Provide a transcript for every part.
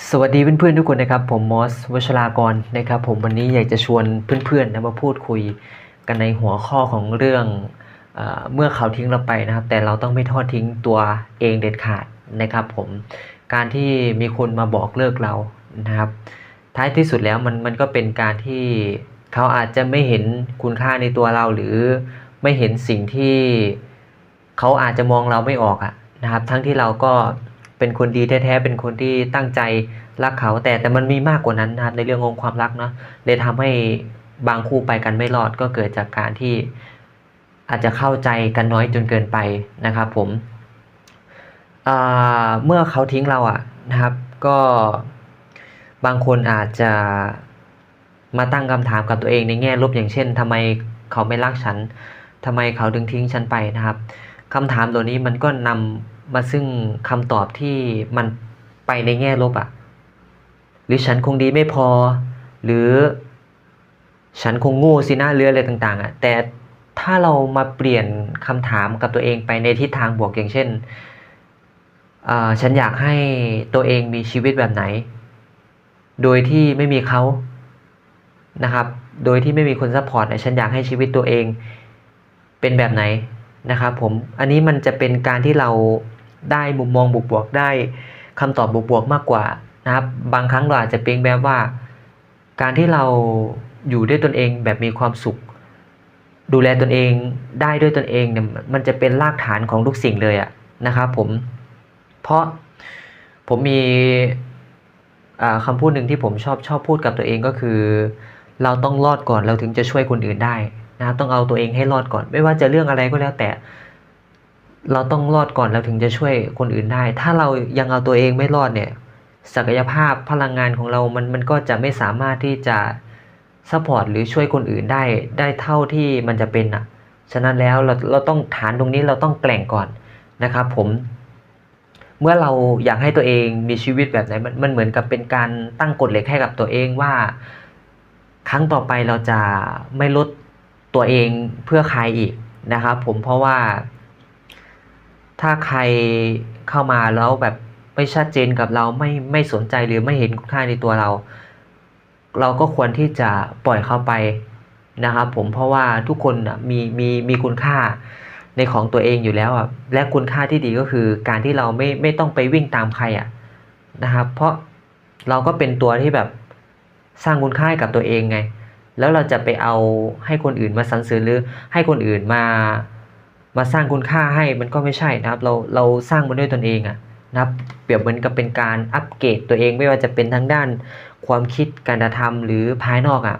สวัสดีเพื่อนๆทุกคนนะครับผมมอสวชรากรนะครับ ผมวันนี้อยากจะชวนเพื่อนๆนะมาพูดคุยกันในหัวข้อของเรื่องเออเมื่อเขาทิ้งเราไปนะครับ แต่เราต้องไม่ทอดทิ้งตัวเองเด็ดขาดนะครับ ผมการที่มีคนมาบอกเลิกเรานะครับ ท้ายที่สุดแล้วมันมันก็เป็นการที่เขาอาจจะไม่เห็นคุณค่าในตัวเราหรือไม่เห็นสิ่งที่เขาอาจจะมองเราไม่ออกอะนะครับ ทั้งที่เราก็ เป็นคนดีแท้ๆ เป็นคนที่ตั้งใจรักเขา แต่แต่มันมีมากกว่านั้นนะครับในเรื่องของความรักเนาะเลยทำให้บางคู่ไปกันไม่รอดก็เกิดจากการที่อาจจะเข้าใจกันน้อยจนเกินไปนะครับผมเมื่อเขาทิ้งเราอะนะครับก็บางคนอาจจะมาตั้งคำถามกับตัวเองในแง่ลบอย่างเช่นทำไมเขาไม่รักฉันทำไมเขาดึงทิ้งฉันไปนะครับคำถามตัวนี้มันก็นำ มาซึ่งคำตอบที่มันไปในแง่ลบอะหรือฉันคงดีไม่พอ หรือฉันคงโง่สินะเรืออะไรต่าง ๆอะแต่ถ้าเรามาเปลี่ยนคำถามกับตัวเองไปในทิศทางบวกอย่างเช่น ฉันอยากให้ตัวเองมีชีวิตแบบไหน โดยที่ไม่มีเขานะครับ โดยที่ไม่มีคนซัพพอร์ตฉันอยากให้ชีวิตตัวเองเป็นแบบไหนนะครับผม อันนี้มันจะเป็นการที่เรา ได้มุมมองบวกๆได้คำตอบบวกๆมากกว่านะครับ บางครั้งเราอาจจะเป็นแบบว่า การที่เราอยู่ด้วยตนเองแบบมีความสุข ดูแลตนเองได้ด้วยตนเองเนี่ยมันจะเป็นรากฐานของทุกสิ่งเลยอะนะครับผมเพราะผมมีอ่าคำพูดหนึ่งที่ผมชอบชอบพูดกับตัวเองก็คือ เราต้องรอดก่อนเราถึงจะช่วยคนอื่นได้นะครับต้องเอาตัวเองให้รอดก่อน ไม่ว่าจะเรื่องอะไรก็แล้วแต่ เราต้องรอดก่อนเราถึงจะช่วยคนอื่นได้ ถ้าเรายังเอาตัวเองไม่รอดเนี่ย ศักยภาพพลังงานของเรา มันมันก็จะไม่สามารถที่จะซัพพอร์ตหรือช่วยคนอื่นได้ได้เท่าที่มันจะเป็นอะ ฉะนั้นแล้วเราเราต้องฐานตรงนี้เราต้องแกร่งก่อนนะครับผม เมื่อเราอยากให้ตัวเองมีชีวิตแบบไหนมันมันเหมือนกับเป็นการตั้งกฎเหล็กให้กับตัวเองว่า ครั้งต่อไปเราจะไม่ลดตัวเองเพื่อใครอีกนะครับ ผมเพราะว่า ถ้าใครเข้ามาแล้วแบบไม่ชัดเจนกับเราไม่ไม่สนใจหรือไม่เห็นคุณค่าในตัวเรา เราก็ควรที่จะปล่อยเข้าไปนะครับผมเพราะว่าทุกคนมีมีมีคุณค่าในของตัวเองอยู่แล้วอะและคุณค่าที่ดีก็คือการที่เราไม่ไม่ต้องไปวิ่งตามใครอะนะครับ เพราะเราก็เป็นตัวที่แบบสร้างคุณค่าให้กับตัวเองไง แล้วเราจะไปเอาให้คนอื่นมาสรรเสริญหรือให้คนอื่นมา มาสร้างคุณค่าให้มันก็ไม่ใช่นะครับ เราเราสร้างมันด้วยตนเองอะนะครับ เปรียบเหมือนกับเป็นการอัปเกรดตัวเองไม่ว่าจะเป็นทั้งด้านความคิดการกระทำหรือภายนอกอะ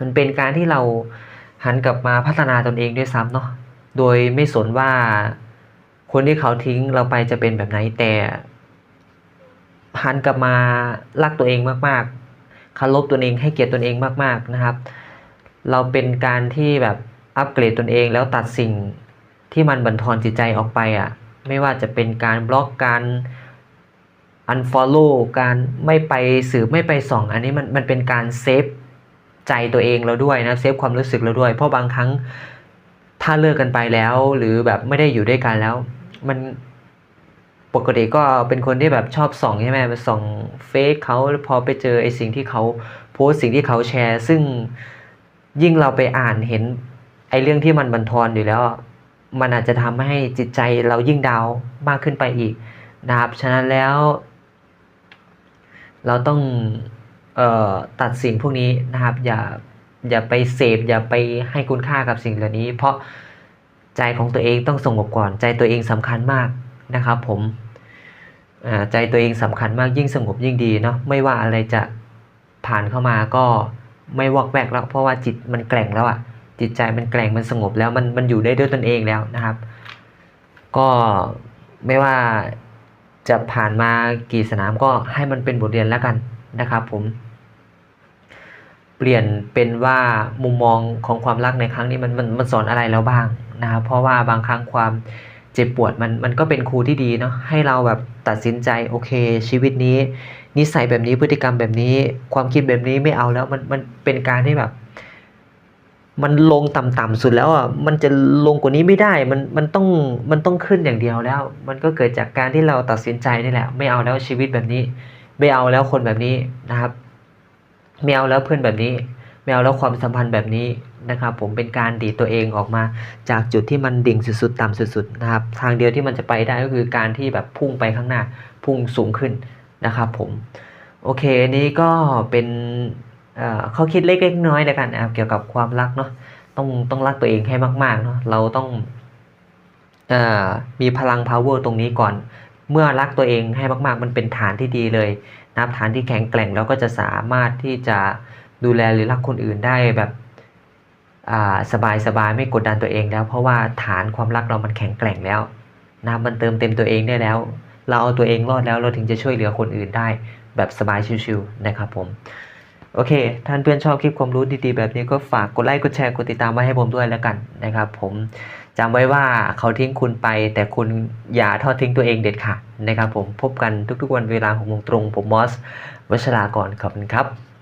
มันเป็นการที่เราหันกลับมาพัฒนาตนเองด้วยซ้ำเนาะโดยไม่สนว่าคนที่เขาทิ้งเราไปจะเป็นแบบไหนแต่หันกลับมารักตัวเองมากๆคารพตนเองให้เกียรติตนเองมาก ๆนะครับ เราเป็นการที่แบบอัปเกรดตนเองแล้วตัดสิ่ง ที่มันบั่นทอนจิตใจออกไปอะ ไม่ว่าจะเป็นการบล็อกการ unfollow การไม่ไปสืบไม่ไปส่อง อันนี้มันมันเป็นการเซฟใจตัวเองเราด้วยนะเซฟความรู้สึกเราด้วย เพราะบางครั้งถ้าเลิกกันไปแล้ว หรือแบบไม่ได้อยู่ด้วยกันแล้ว มันปกติก็เป็นคนที่แบบชอบส่องใช่ไหมไปส่องเฟซเขาแล้วพอไปเจอไอ้สิ่งที่เขาโพสสิ่งที่เขาแชร์ ซึ่งยิ่งเราไปอ่านเห็นไอ้เรื่องที่มันบันทอนอยู่แล้ว มันอาจจะทำให้จิตใจเรายิ่งดาวมากขึ้นไปอีกนะครับ ฉะนั้นแล้ว เราต้องออตัดสิ่งพวกนี้นะครับ อย่าอย่าไปเสพอย่าไปให้คุณค่ากับสิ่งเหล่านี้ เพราะใจของตัวเองต้องสงบก่อน ใจตัวเองสำคัญมากนะครับ ผมใจตัวเองสำคัญมากยิ่งสงบยิ่งดีเนาะไม่ว่าอะไรจะผ่านเข้ามาก็ไม่วอกแวกแล้ว เพราะว่าจิตมันแกร่งแล้วอะ่ะ จิตใจมันแกร่งมันสงบแล้วมันมันอยู่ได้ด้วยตนเองแล้วนะครับ ก็ไม่ว่าจะผ่านมากี่สนามก็ให้มันเป็นบทเรียนแล้วกันนะครับ ผม เปลี่ยนเป็นว่ามุมมองของความรักในครั้งนี้มันมันมันสอนอะไรเราบ้างนะครับ เพราะว่าบางครั้งความเจ็บปวดมันมันก็เป็นครูที่ดีเนาะให้เราแบบตัดสินใจโอเค ชีวิตนี้ นิสัยแบบนี้พฤติกรรมแบบนี้ ความคิดแบบนี้ไม่เอาแล้วมันมันเป็นการที่แบบ มันลงต่ำๆสุดแล้วอะมันจะลงกว่านี้ไม่ได้มันมันต้องมันต้องขึ้นอย่างเดียวแล้ว มันก็เกิดจากการที่เราตัดสินใจนี่แหละ ไม่เอาแล้วชีวิตแบบนี้ ไม่เอาแล้วคนแบบนี้นะครับ ไม่เอาแล้วเพื่อนแบบนี้ ไม่เอาแล้วความสัมพันธ์แบบนี้นะครับ ผมเป็นการดีดตัวเองออกมา จากจุดที่มันดิ่งสุดๆ ต่ำสุดๆนะครับ ทางเดียวที่มันจะไปได้ก็คือการที่แบบพุ่งไปข้างหน้า พุ่งสูงขึ้นนะครับ ผม โอเค นี้ก็เป็น ข้อคิดเล็กๆน้อยๆแล้วกันนะครับเกี่ยวกับความรักเนาะต้องต้องรักตัวเองให้มากๆเนาะเราต้องอมีพลัง power ตรงนี้ก่อน เมื่อรักตัวเองให้มากๆ มันเป็นฐานที่ดีเลยนะฐานที่แข็งแกร่งแล้วก็จะสามารถที่จะดูแลหรือรักคนอื่นได้แบบอ่าสบายๆไม่กดดันตัวเองแล้ว เพราะว่าฐานความรักเรามันแข็งแกร่งแล้วนะมันเติมเต็มตัวเองได้แล้ว เราเอาตัวเองรอดแล้วเราถึงจะช่วยเหลือคนอื่นได้แบบสบายชิวๆนะครับผม โอเค ท่านเพื่อนชอบคลิปความรู้ดีๆ แบบนี้ก็ฝากกดไลค์ กดแชร์ กดติดตามไว้ให้ผมด้วยแล้วกันนะครับ ผมจำไว้ว่าเขาทิ้งคุณไป แต่คุณอย่าทอดทิ้งตัวเองเด็ดขาดนะครับผมพบกันทุกๆวันเวลาหกโมงตรง ผมมอสวัชรากรขอบคุณครับ